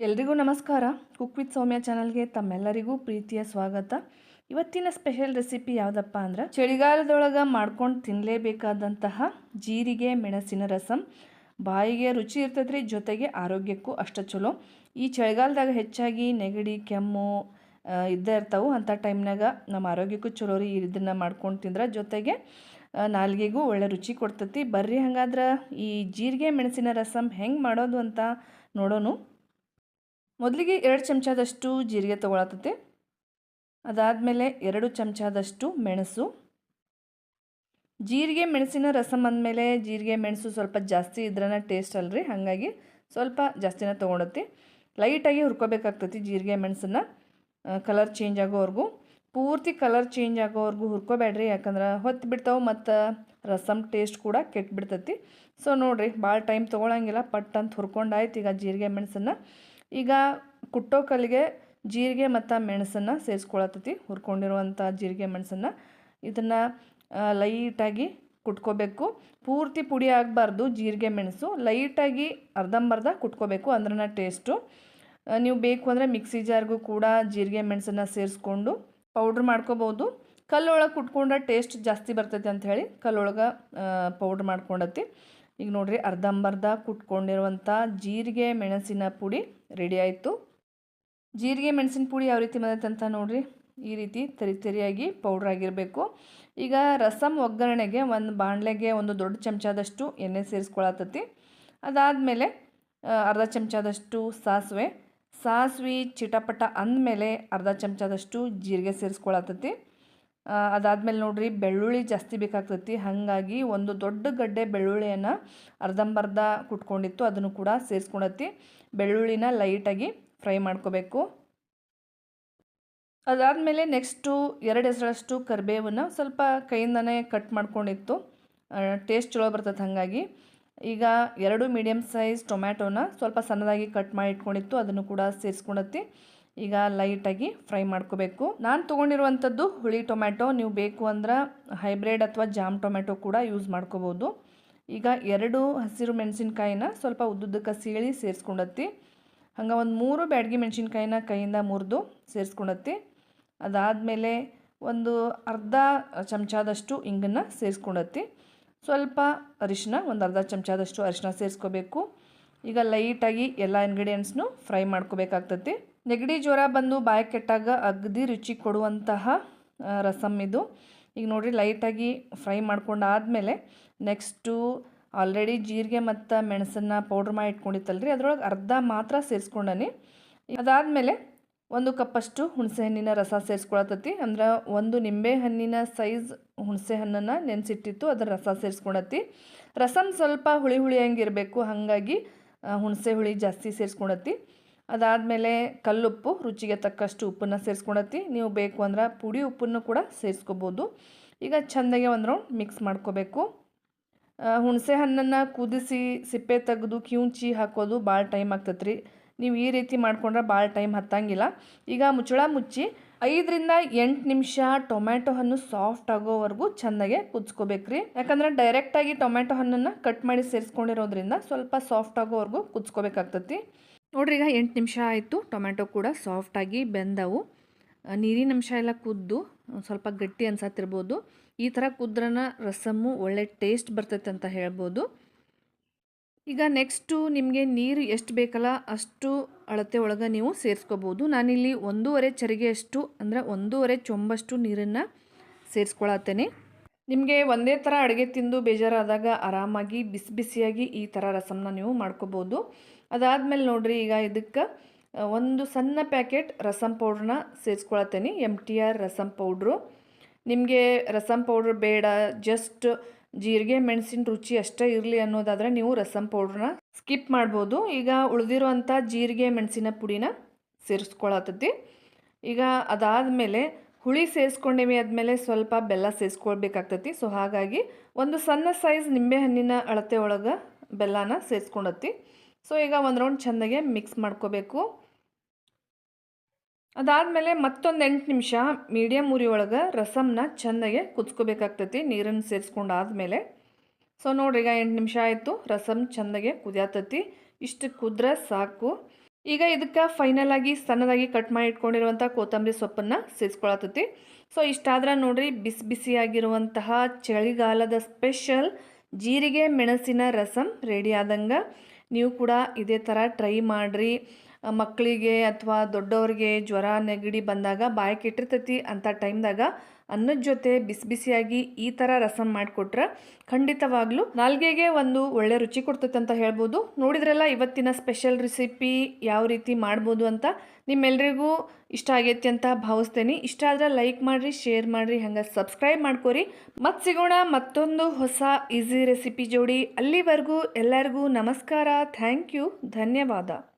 ಎಲ್ರಿಗೂ ನಮಸ್ಕಾರ. Cook with ಸೌಮ್ಯ ಚಾನಲ್ಗೆ ತಮ್ಮೆಲ್ಲರಿಗೂ ಪ್ರೀತಿಯ ಸ್ವಾಗತ. ಇವತ್ತಿನ ಸ್ಪೆಷಲ್ ರೆಸಿಪಿ ಯಾವುದಪ್ಪ ಅಂದ್ರೆ ಚಳಿಗಾಲದೊಳಗೆ ಮಾಡ್ಕೊಂಡು ತಿನ್ನಲೇಬೇಕಾದಂತಹ ಜೀರಿಗೆ, ಮೆಣಸಿನ ರಸಂ. ಬಾಯಿಗೆ ರುಚಿ ಇರ್ತೈತ್ರಿ ಜೊತೆಗೆ ಆರೋಗ್ಯಕ್ಕೂ ಅಷ್ಟು ಚಲೋ. ಈ ಚಳಿಗಾಲದಾಗ ಹೆಚ್ಚಾಗಿ ನೆಗಡಿ, ಕೆಮ್ಮು ಇದ್ದೇ ಇರ್ತಾವೆ. ಅಂಥ ಟೈಮ್ನಾಗ ನಮ್ಮ ಆರೋಗ್ಯಕ್ಕೂ ಚಲೋ ರೀ ಇದನ್ನು ಮಾಡ್ಕೊಂಡು ತಿಂದ್ರೆ. ಜೊತೆಗೆ ನಾಲ್ಗೆಗೂ ಒಳ್ಳೆ ರುಚಿ ಕೊಡ್ತತಿ. ಬರ್ರಿ ಹಂಗಾದ್ರೆ ಈ ಜೀರಿಗೆ, ಮೆಣಸಿನ ರಸಂ ಹೆಂಗೆ ಮಾಡೋದು ಅಂತ ನೋಡೋಣ ಮೊದಲಿಗೆ ಎರಡು ಚಮಚದಷ್ಟು ಜೀರಿಗೆ ತೊಗೊಳತೈತಿ ಅದಾದಮೇಲೆ ಎರಡು ಚಮಚದಷ್ಟು ಮೆಣಸು. ಜೀರಿಗೆ, ಮೆಣಸಿನ ರಸಂ ಅಂದಮೇಲೆ ಜೀರಿಗೆ, ಮೆಣಸು ಸ್ವಲ್ಪ ಜಾಸ್ತಿ ಇದ್ರನ ಟೇಸ್ಟ್ ಅಲ್ರಿ. ಹಾಗಾಗಿ ಸ್ವಲ್ಪ ಜಾಸ್ತಿನ ತೊಗೊಂಡತಿ ಲೈಟಾಗಿ ಹುರ್ಕೋಬೇಕಾಗ್ತೈತಿ ಜೀರಿಗೆ, ಮೆಣಸನ್ನ. ಕಲರ್ ಚೇಂಜ್ ಆಗೋವರೆಗೂ. ಪೂರ್ತಿ ಕಲರ್ ಚೇಂಜ್ ಆಗೋವರೆಗೂ ಹುರ್ಕೋಬೇಡ್ರಿ. ಯಾಕಂದ್ರೆ ಹೊತ್ತು ಬಿಡ್ತಾವೆ ಮತ್ತು ರಸಮ್ ಟೇಸ್ಟ್ ಕೂಡ ಕೆಟ್ಬಿಡ್ತೈತಿ. ಸೊ ನೋಡಿರಿ ಭಾಳ ಟೈಮ್ ತೊಗೊಳಂಗಿಲ್ಲ. ಪಟ್ ಅಂತ ಹುರ್ಕೊಂಡಾಯ್ತು ಈಗ ಜೀರಿಗೆ, ಮೆಣಸನ್ನು. ಈಗ ಕುಟ್ಟೋ ಕಲ್ಲಿಗೆ ಜೀರಿಗೆ ಮತ್ತು ಮೆಣಸನ್ನು ಸೇರಿಸ್ಕೊಳತ್ತತಿ. ಹುರ್ಕೊಂಡಿರುವಂಥ ಜೀರಿಗೆ ಮೆಣಸನ್ನು ಇದನ್ನು ಲೈಟಾಗಿ ಕುಟ್ಕೋಬೇಕು. ಪೂರ್ತಿ ಪುಡಿ ಆಗಬಾರ್ದು ಜೀರಿಗೆ ಮೆಣಸು. ಲೈಟಾಗಿ ಅರ್ಧಂಬರ್ಧ ಕುಟ್ಕೋಬೇಕು ಅಂದ್ರನ ಟೇಸ್ಟು ನೀವು ಬೇಕು ಅಂದರೆ ಮಿಕ್ಸಿ ಜಾರ್ಗೂ ಕೂಡ ಜೀರಿಗೆ ಮೆಣಸನ್ನು ಸೇರಿಸ್ಕೊಂಡು ಪೌಡ್ರ್ ಮಾಡ್ಕೋಬೋದು. ಕಲ್ಲೊಳಗೆ ಕುಟ್ಕೊಂಡ್ರೆ ಟೇಸ್ಟ್ ಜಾಸ್ತಿ ಬರ್ತೈತೆ ಅಂತ ಹೇಳಿ ಕಲ್ಲೊಳಗೆ ಪೌಡ್ರ್ ಮಾಡ್ಕೊಂಡತಿ ಈಗ ನೋಡ್ರಿ ಅರ್ಧಂಬರ್ಧ ಕುಟ್ಕೊಂಡಿರುವಂಥ ಜೀರಿಗೆ ಮೆಣಸಿನ ಪುಡಿ ರೆಡಿ ಆಯಿತು. ಜೀರಿಗೆ ಮೆಣಸಿನ ಪುಡಿ ಯಾವ ರೀತಿ ಬಂದೈತೆ ಅಂತ ನೋಡ್ರಿ ಈ ರೀತಿ ತರಿ ತರಿಯಾಗಿ ಪೌಡ್ರ್ ಆಗಿರಬೇಕು. ಈಗ ರಸಮ್ ಒಗ್ಗರಣೆಗೆ ಒಂದು ಬಾಣಲೆಗೆ ಒಂದು ದೊಡ್ಡ ಚಮಚದಷ್ಟು ಎಣ್ಣೆ ಸೇರಿಸ್ಕೊಳತತಿ ಅದಾದಮೇಲೆ ಅರ್ಧ ಚಮಚದಷ್ಟು ಸಾಸಿವೆ. ಸಾಸಿವೆ ಚಿಟಪಟ ಅಂದಮೇಲೆ ಅರ್ಧ ಚಮಚದಷ್ಟು ಜೀರಿಗೆ ಸೇರಿಸ್ಕೊಳತತಿ ಅದಾದಮೇಲೆ ನೋಡ್ರಿ, ಬೆಳ್ಳುಳ್ಳಿ ಜಾಸ್ತಿ ಬೇಕಾಗ್ತೈತಿ. ಹಾಗಾಗಿ ಒಂದು ದೊಡ್ಡ ಗಡ್ಡೆ ಬೆಳ್ಳುಳ್ಳಿಯನ್ನು ಅರ್ಧಂಬರ್ಧ ಕುಟ್ಕೊಂಡಿತ್ತು, ಅದನ್ನು ಕೂಡ ಸೇರಿಸ್ಕೊಂಡತ್ತಿ ಬೆಳ್ಳುಳ್ಳಿನ ಲೈಟಾಗಿ ಫ್ರೈ ಮಾಡ್ಕೋಬೇಕು. ಅದಾದಮೇಲೆ ನೆಕ್ಸ್ಟು ಎರಡು ಹೆಸರಷ್ಟು ಕರಿಬೇವನ್ನು ಸ್ವಲ್ಪ ಕೈಯಿಂದನೇ ಕಟ್ ಮಾಡ್ಕೊಂಡಿತ್ತು. ಟೇಸ್ಟ್ ಚಲೋ ಬರ್ತದೆ ಹಾಗಾಗಿ. ಈಗ ಎರಡು ಮೀಡಿಯಮ್ ಸೈಜ್ ಟೊಮ್ಯಾಟೋನ ಸ್ವಲ್ಪ ಸಣ್ಣದಾಗಿ ಕಟ್ ಮಾಡಿ ಇಟ್ಕೊಂಡಿತ್ತು ಅದನ್ನು ಕೂಡ ಸೇರಿಸ್ಕೊಂಡತ್ತಿ ಈಗ ಲೈಟಾಗಿ ಫ್ರೈ ಮಾಡ್ಕೋಬೇಕು. ನಾನು ತೊಗೊಂಡಿರುವಂಥದ್ದು ಹುಳಿ ಟೊಮ್ಯಾಟೊ. ನೀವು ಬೇಕು ಅಂದ್ರೆ ಹೈಬ್ರಿಡ್ ಅಥವಾ ಜಾಮ್ ಟೊಮ್ಯಾಟೊ ಕೂಡ ಯೂಸ್ ಮಾಡ್ಕೋಬೋದು. ಈಗ ಎರಡು ಹಸಿರು ಮೆಣಸಿನ್ಕಾಯಿನ ಸ್ವಲ್ಪ ಉದ್ದುದ್ದಕ್ಕೆ ಸೀಳಿ ಸೇರಿಸ್ಕೊಂಡತ್ತಿ, ಹಂಗೆ ಒಂದು ಮೂರು ಬ್ಯಾಡಗಿ ಮೆಣಸಿನ್ಕಾಯಿನ ಕೈಯಿಂದ ಮುರಿದು ಸೇರಿಸ್ಕೊಂಡತ್ತಿ, ಅದಾದಮೇಲೆ ಒಂದು ಅರ್ಧ ಚಮಚದಷ್ಟು ಇಂಗನ್ನು ಸೇರಿಸ್ಕೊಂಡತ್ತಿ, ಸ್ವಲ್ಪ ಅರಿಶಿನ, ಒಂದು ಅರ್ಧ ಚಮಚದಷ್ಟು ಅರಿಶಿನ ಸೇರಿಸ್ಕೋಬೇಕು. ಈಗ ಲೈಟಾಗಿ ಎಲ್ಲ ಇಂಗ್ರೀಡಿಯೆಂಟ್ಸ್ನು ಫ್ರೈ ಮಾಡ್ಕೋಬೇಕಾಗ್ತತಿ. ನೆಗಡಿ ಜ್ವರ ಬಂದು ಬಾಯಿ ಕೆಟ್ಟಾಗ ಅಗದಿ ರುಚಿ ಕೊಡುವಂತಹ ರಸಮ್ ಇದು. ಈಗ ನೋಡಿರಿ, ಲೈಟಾಗಿ ಫ್ರೈ ಮಾಡ್ಕೊಂಡಾದಮೇಲೆ ನೆಕ್ಸ್ಟು ಆಲ್ರೆಡಿ ಜೀರಿಗೆ ಮತ್ತು ಮೆಣಸನ್ನು ಪೌಡ್ರ್ ಮಾಡಿ ಇಟ್ಕೊಂಡಿತ್ತಲ್ರಿ, ಅದರೊಳಗೆ ಅರ್ಧ ಮಾತ್ರ ಸೇರಿಸ್ಕೊಂಡನಿ. ಅದಾದಮೇಲೆ ಒಂದು ಕಪ್ಪಷ್ಟು ಹುಣಸೆ ಹಣ್ಣಿನ ರಸ ಸೇರಿಸ್ಕೊಳತತಿ ಅಂದ್ರೆ ಒಂದು ನಿಂಬೆ ಹಣ್ಣಿನ ಸೈಜ್ ಹುಣಸೆ ಹಣ್ಣನ್ನು ನೆನೆಸಿಟ್ಟಿತ್ತು, ಅದರ ರಸ ಸೇರಿಸ್ಕೊಳತಿ ರಸಮ್ ಸ್ವಲ್ಪ ಹುಳಿ ಹುಳಿ ಹಂಗಿರಬೇಕು, ಹಾಗಾಗಿ ಹುಣಸೆ ಹುಳಿ ಜಾಸ್ತಿ ಸೇರಿಸ್ಕೊಳತಿ ಅದಾದಮೇಲೆ ಕಲ್ಲುಪ್ಪು, ರುಚಿಗೆ ತಕ್ಕಷ್ಟು ಉಪ್ಪನ್ನು ಸೇರಿಸ್ಕೊಳತಿ ನೀವು ಬೇಕು ಅಂದ್ರೆ ಪುಡಿ ಉಪ್ಪನ್ನು ಕೂಡ ಸೇರಿಸ್ಕೋಬೋದು. ಈಗ ಚಂದಗೆ ಒಂದು ರೌಂಡ್ ಮಿಕ್ಸ್ ಮಾಡ್ಕೋಬೇಕು. ಹುಣಸೆ ಹಣ್ಣನ್ನು ಕುದಿಸಿ ಸಿಪ್ಪೆ ತೆಗೆದು ಕಿವುಚಿ ಹಾಕೋದು ಭಾಳ ಟೈಮ್ ಆಗ್ತೈತೆ ರೀ ನೀವು ಈ ರೀತಿ ಮಾಡ್ಕೊಂಡ್ರೆ ಭಾಳ ಟೈಮ್ ಹತ್ತಂಗಿಲ್ಲ. ಈಗ ಮುಚ್ಚಳ ಮುಚ್ಚಿ ಐದರಿಂದ ಎಂಟು ನಿಮಿಷ ಟೊಮ್ಯಾಟೊ ಹಣ್ಣು ಸಾಫ್ಟ್ ಆಗೋವರೆಗೂ ಚೆಂದಾಗೆ ಕುದಿಸ್ಕೋಬೇಕ್ರಿ. ಯಾಕಂದ್ರೆ ಡೈರೆಕ್ಟಾಗಿ ಟೊಮ್ಯಾಟೊ ಹಣ್ಣನ್ನು ಕಟ್ ಮಾಡಿ ಸೇರಿಸ್ಕೊಂಡಿರೋದ್ರಿಂದ ಸ್ವಲ್ಪ ಸಾಫ್ಟ್ ಆಗೋವರೆಗೂ ಕುದಿಸ್ಕೋಬೇಕಾಗ್ತತಿ. ನೋಡ್ರಿ, ಈಗ ಎಂಟು ನಿಮಿಷ ಆಯಿತು. ಟೊಮೆಟೊ ಕೂಡ ಸಾಫ್ಟಾಗಿ ಬೆಂದವು. ನೀರಿನ ಅಂಶ ಎಲ್ಲ ಕುದ್ದು, ಸ್ವಲ್ಪ ಗಟ್ಟಿ ಅನ್ಸತ್ತಿರ್ಬೋದು. ಈ ಥರ ಕುದ್ರನ ರಸಮ್ಮು ಒಳ್ಳೆ ಟೇಸ್ಟ್ ಬರ್ತೈತೆ ಅಂತ ಹೇಳ್ಬೋದು. ಈಗ ನೆಕ್ಸ್ಟು ನಿಮಗೆ ನೀರು ಎಷ್ಟು ಬೇಕಲ್ಲ ಅಷ್ಟು ಅಳತೆ ಒಳಗೆ ನೀವು ಸೇರಿಸ್ಕೋಬೋದು. ನಾನಿಲ್ಲಿ ಒಂದೂವರೆ ಚರಿಗೆಯಷ್ಟು, ಅಂದರೆ ಒಂದೂವರೆ ಚೊಂಬಷ್ಟು ನೀರನ್ನು ಸೇರಿಸ್ಕೊಳತ್ತೇನೆ. ನಿಮಗೆ ಒಂದೇ ಥರ ಅಡುಗೆ ತಿಂದು ಬೇಜಾರಾದಾಗ ಆರಾಮಾಗಿ, ಬಿಸಿ ಬಿಸಿಯಾಗಿ ಈ ಥರ ರಸಮನ್ನ ನೀವು ಮಾಡ್ಕೋಬೋದು. ಅದಾದಮೇಲೆ ನೋಡಿರಿ ಈಗ ಇದಕ್ಕೆ ಒಂದು ಸಣ್ಣ ಪ್ಯಾಕೆಟ್ ರಸಂ ಪೌಡ್ರನ್ನ ಸೇರಿಸ್ಕೊಳತ್ತೇನೆ M T R rasam powder. ನಿಮಗೆ ರಸಂ ಪೌಡ್ರ್ ಬೇಡ, ಜಸ್ಟ್ ಜೀರಿಗೆ, ಮೆಣಸಿನ ರುಚಿ ಅಷ್ಟೇ ಇರಲಿ ಅನ್ನೋದಾದರೆ ನೀವು ರಸಂ ಪೌಡ್ರನ್ನ ಸ್ಕಿಪ್ ಮಾಡ್ಬೋದು. ಈಗ ಉಳಿದಿರುವಂಥ ಜೀರಿಗೆ, ಮೆಣಸಿನ ಪುಡಿನ ಸೇರಿಸ್ಕೊಳತತಿ ಈಗ ಅದಾದಮೇಲೆ ಹುಳಿ ಸೇರಿಸ್ಕೊಂಡೇವಿ ಆದಮೇಲೆ ಸ್ವಲ್ಪ ಬೆಲ್ಲ ಸೇರಿಸ್ಕೊಳ್ಬೇಕಾಗ್ತತಿ. ಸೊ, ಹಾಗಾಗಿ ಒಂದು ಸಣ್ಣ ಸೈಜ್ ನಿಂಬೆಹಣ್ಣಿನ ಅಳತೆ ಒಳಗೆ ಬೆಲ್ಲನ ಸೇರಿಸ್ಕೊಂಡತಿ ಸೊ ಈಗ ಒಂದು ರೌಂಡ್ ಚೆಂದಾಗೆ ಮಿಕ್ಸ್ ಮಾಡ್ಕೋಬೇಕು. ಅದಾದಮೇಲೆ ಮತ್ತೊಂದು ಎಂಟು ನಿಮಿಷ ಮೀಡಿಯಮ್ ಉರಿ ಒಳಗೆ ರಸಮ್ನ ಚೆಂದಾಗೆ ಕುದಿಸ್ಕೋಬೇಕಾಗ್ತೈತಿ, ನೀರನ್ನು ಸೇರಿಸ್ಕೊಂಡು ಆದಮೇಲೆ ಸೊ ನೋಡ್ರಿ ಈಗ ಎಂಟು ನಿಮಿಷ ಆಯಿತು, ರಸಮ್ ಚೆಂದಾಗೆ ಕುದಿಯತೈತಿ, ಇಷ್ಟು ಕುದ್ರೆ ಸಾಕು. ಈಗ ಇದಕ್ಕೆ ಫೈನಲ್ ಆಗಿ ಸಣ್ಣದಾಗಿ ಕಟ್ ಮಾಡಿ ಇಟ್ಕೊಂಡಿರುವಂಥ ಕೊತ್ತಂಬರಿ ಸೊಪ್ಪನ್ನು ಸೇರಿಸ್ಕೊಳತೈತಿ. ಸೊ ಇಷ್ಟಾದ್ರೆ ನೋಡ್ರಿ ಬಿಸಿ ಬಿಸಿಯಾಗಿರುವಂತಹ ಚಳಿಗಾಲದ ಸ್ಪೆಷಲ್ ಜೀರಿಗೆ, ಮೆಣಸಿನ ರಸಮ್ ರೆಡಿ ಆದಂಗೆ. ನೀವು ಕೂಡ ಇದೇ ಥರ ಟ್ರೈ ಮಾಡಿರಿ. ಮಕ್ಕಳಿಗೆ ಅಥವಾ ದೊಡ್ಡವ್ರಿಗೆ ಜ್ವರ ನೆಗಡಿ ಬಂದಾಗ ಬಾಯಿ ಕೆಟ್ಟಿರ್ತೈತಿ ಅಂಥ ಟೈಮ್ದಾಗ ಅನ್ನದ ಜೊತೆ ಬಿಸಿ ಬಿಸಿಯಾಗಿ ಈ ಥರ ರಸಂ ಮಾಡಿಕೊಟ್ರೆ ಖಂಡಿತವಾಗ್ಲೂ ನಾಲ್ಗೆಗೆ ಒಂದು ಒಳ್ಳೆ ರುಚಿ ಕೊಡ್ತೈತೆ ಅಂತ ಹೇಳ್ಬೋದು. ನೋಡಿದ್ರಲ್ಲ ಇವತ್ತಿನ ಸ್ಪೆಷಲ್ ರೆಸಿಪಿ ಯಾವ ರೀತಿ ಮಾಡ್ಬೋದು ಅಂತ ನಿಮ್ಮೆಲ್ರಿಗೂ ಇಷ್ಟ ಆಗೈತಿ ಅಂತ ಭಾವಿಸ್ತೇನೆ. ಇಷ್ಟ ಆದ್ರೆ ಲೈಕ್ ಮಾಡಿರಿ, ಶೇರ್ ಮಾಡಿರಿ, ಹಂಗೆ ಸಬ್ಸ್ಕ್ರೈಬ್ ಮಾಡ್ಕೊರಿ. ಮತ್ತು ಸಿಗೋಣ ಮತ್ತೊಂದು ಹೊಸ ಈಸಿ ರೆಸಿಪಿ ಜೋಡಿ. ಅಲ್ಲಿವರೆಗೂ ಎಲ್ಲರಿಗೂ ನಮಸ್ಕಾರ. Thank you. ಧನ್ಯವಾದ.